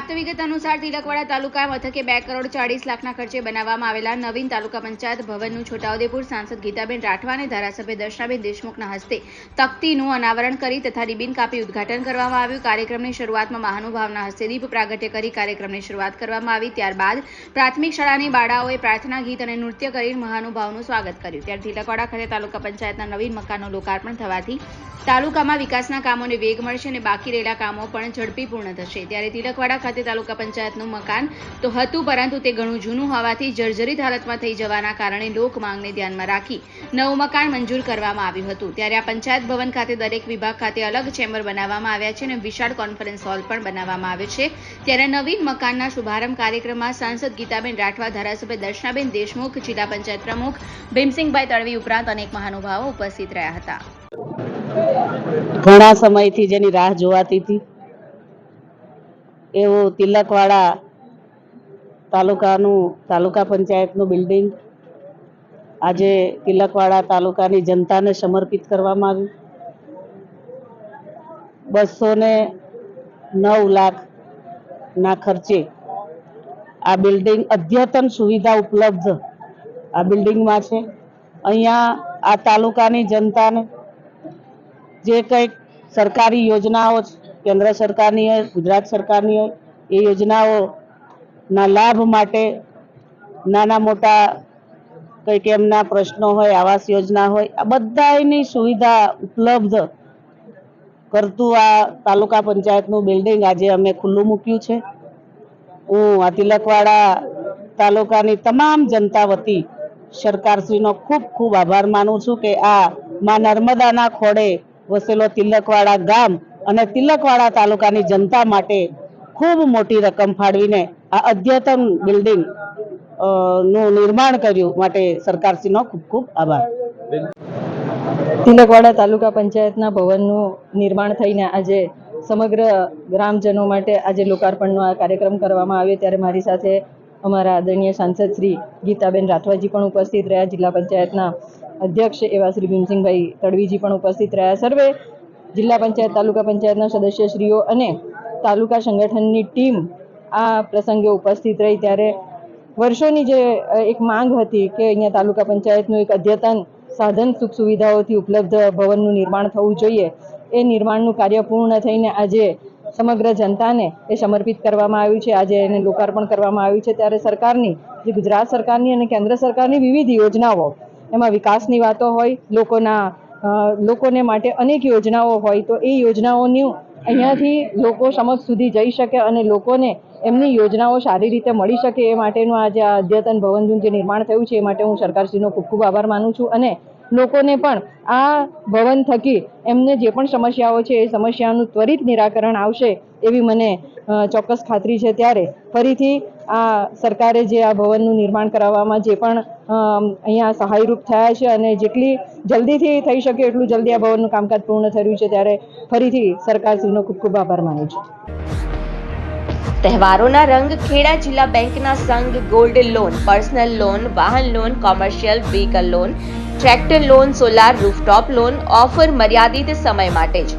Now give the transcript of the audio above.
પ્રાપ્ત વિગત અનુસાર તિલકવાડા તાલુકા મથકે બે કરોડ ચાળીસ લાખના ખર્ચે બનાવવામાં આવેલા નવીન તાલુકા પંચાયત ભવનનું છોટાઉદેપુર સાંસદ ગીતાબેન રાઠવા અને ધારાસભ્ય દર્શનાબેન દેશમુખના હસ્તે તકતીનું અનાવરણ કરી તથા રિબિન કાપી ઉદ્ઘાટન કરવામાં આવ્યું. કાર્યક્રમની શરૂઆતમાં મહાનુભાવના હસ્તે દીપ પ્રાગટ્ય કરી કાર્યક્રમની શરૂઆત કરવામાં આવી. ત્યારબાદ પ્રાથમિક શાળાની બાળાઓએ પ્રાર્થના, ગીત અને નૃત્ય કરી મહાનુભાવનું સ્વાગત કર્યું. ત્યારે તિલકવાડા ખાતે તાલુકા પંચાયતના નવીન મકાનનું લોકાર્પણ થવાથી તાલુકામાં વિકાસના કામોને વેગ મળશે અને બાકી રહેલા કામો પણ ઝડપી પૂર્ણ થશે. ત્યારે તિલકવાડા ખાતે તાલુકા પંચાયતનું મકાન તો હતું, પરંતુ તે ઘણું જૂનું હોવાથી જર્જરિત હાલતમાં થઈ જવાના કારણે લોક માંગને ધ્યાનમાં રાખી નવું મકાન મંજૂર કરવામાં આવ્યું હતું. ત્યારે આ પંચાયત ભવન ખાતે દરેક વિભાગ ખાતે અલગ ચેમ્બર બનાવવામાં આવ્યા છે અને વિશાળ કોન્ફરન્સ હોલ પણ બનાવવામાં આવ્યો છે. ત્યારે નવીન મકાનના શુભારંભ કાર્યક્રમમાં સાંસદ ગીતાબેન રાઠવા, ધારાસભ્ય દર્શનાબેન દેશમુખ, જિલ્લા પંચાયત પ્રમુખ ભીમસિંહભાઈ તળવી ઉપરાંત અનેક મહાનુભાવો ઉપસ્થિત રહ્યા હતા. ઘણા સમયથી જેની રાહ જોવાતી હતી. એવું તિલકવાડા તાલુકાનું, તાલુકા પંચાયતનું બિલ્ડિંગ. આજે તિલકવાડા તાલુકાની જનતાને સમર્પિત કરવામાં આવ્યું. બસો ને નવ લાખના ખર્ચે આ બિલ્ડિંગ અદ્યતન સુવિધા ઉપલબ્ધ આ બિલ્ડિંગમાં છે. અહીંયા આ તાલુકાની જનતાને જે કંઈક સરકારી યોજનાઓ કેન્દ્ર સરકારની હોય, ગુજરાત સરકારની હોય, એ યોજનાઓના લાભ માટે નાના મોટા કંઈક એમના પ્રશ્નો હોય, આવાસ યોજના હોય, આ બધાની સુવિધા ઉપલબ્ધ કરતું આ તાલુકા પંચાયતનું બિલ્ડિંગ આજે અમે ખુલ્લું મૂક્યું છે. હું આ તિલકવાડા તાલુકાની તમામ જનતા વતી સરકારશ્રીનો ખૂબ ખૂબ આભાર માનું છું કે આ માં નર્મદાના ખોડે વસેલો તિલકવાડા ગામ અને તિલકવાડા તાલુકાની જનતા માટે ખૂબ મોટી રકમ ફાળવીને આ અદ્યતન બિલ્ડિંગનું નિર્માણ કર્યું માટે સરકારશ્રીનો ખૂબ ખૂબ આભાર. તિલકવાડા તાલુકા પંચાયતના ભવનનું નિર્માણ થઈને આજે સમગ્ર ગ્રામજનો માટે આજે લોકાર્પણનો આ કાર્યક્રમ કરવામાં આવ્યો. ત્યારે મારી સાથે અમારા આદરણીય સાંસદ શ્રી ગીતાબેન રાઠવાજી પણ ઉપસ્થિત રહ્યા. જિલ્લા પંચાયતના અધ્યક્ષ એવા શ્રી ભીમસિંહભાઈ તડવીજી પણ ઉપસ્થિત રહ્યા. સર્વે જિલ્લા પંચાયત, તાલુકા પંચાયતના સદસ્યશ્રીઓ અને તાલુકા સંગઠનની ટીમ આ પ્રસંગે ઉપસ્થિત રહી. ત્યારે વર્ષોની જે એક માંગ હતી કે અહીંયા તાલુકા પંચાયતનું એક અદ્યતન સાધન સુખ સુવિધાઓથી ઉપલબ્ધ ભવનનું નિર્માણ થવું જોઈએ. એ નિર્માણનું કાર્ય પૂર્ણ થઈને આજે સમગ્ર જનતાને એ સમર્પિત કરવામાં આવ્યું છે. આજે એને લોકાર્પણ કરવામાં આવ્યું છે. ત્યારે સરકારની, જે ગુજરાત સરકારની અને કેન્દ્ર સરકારની વિવિધ યોજનાઓ એમાં વિકાસની વાતો હોય, લોકોના લોકોને માટે અનેક યોજનાઓ હોય, તો એ યોજનાઓનું અહીંયાથી લોકો સમક્ષ સુધી જઈ શકે અને લોકોને એમની યોજનાઓ સારી રીતે મળી શકે એ માટેનું આ અદ્યતન ભવનનું જે નિર્માણ થયું છે, એ માટે હું સરકારશ્રીનો ખૂબ ખૂબ આભાર માનું છું. અને લોકોને પણ આ ભવન થકી એમને જે પણ સમસ્યાઓ છે, એ સમસ્યાનું ત્વરિત નિરાકરણ આવશે એવી મને ચોક્કસ ખાતરી છે. ત્યારે ફરીથી આ સરકારે જે આ ભવનનું નિર્માણ કરાવવામાં જે પણ અહીંયા સહાયરૂપ થયા છે અને જેટલી જલ્દીથી થઈ શકે એટલું જલ્દી આ ભવનનું કામકાજ પૂર્ણ થયું છે ત્યારે ફરીથી સરકારશ્રીનો ખૂબ ખૂબ આભાર માનું છું. તહેવારોના રંગ ખેડા જિલ્લા બેંકના સંઘ ગોલ્ડ લોન, પર્સનલ લોન, વાહન loan, commercial vehicle loan, tractor loan, solar rooftop loan, offer મર્યાદિત સમય માટે જ.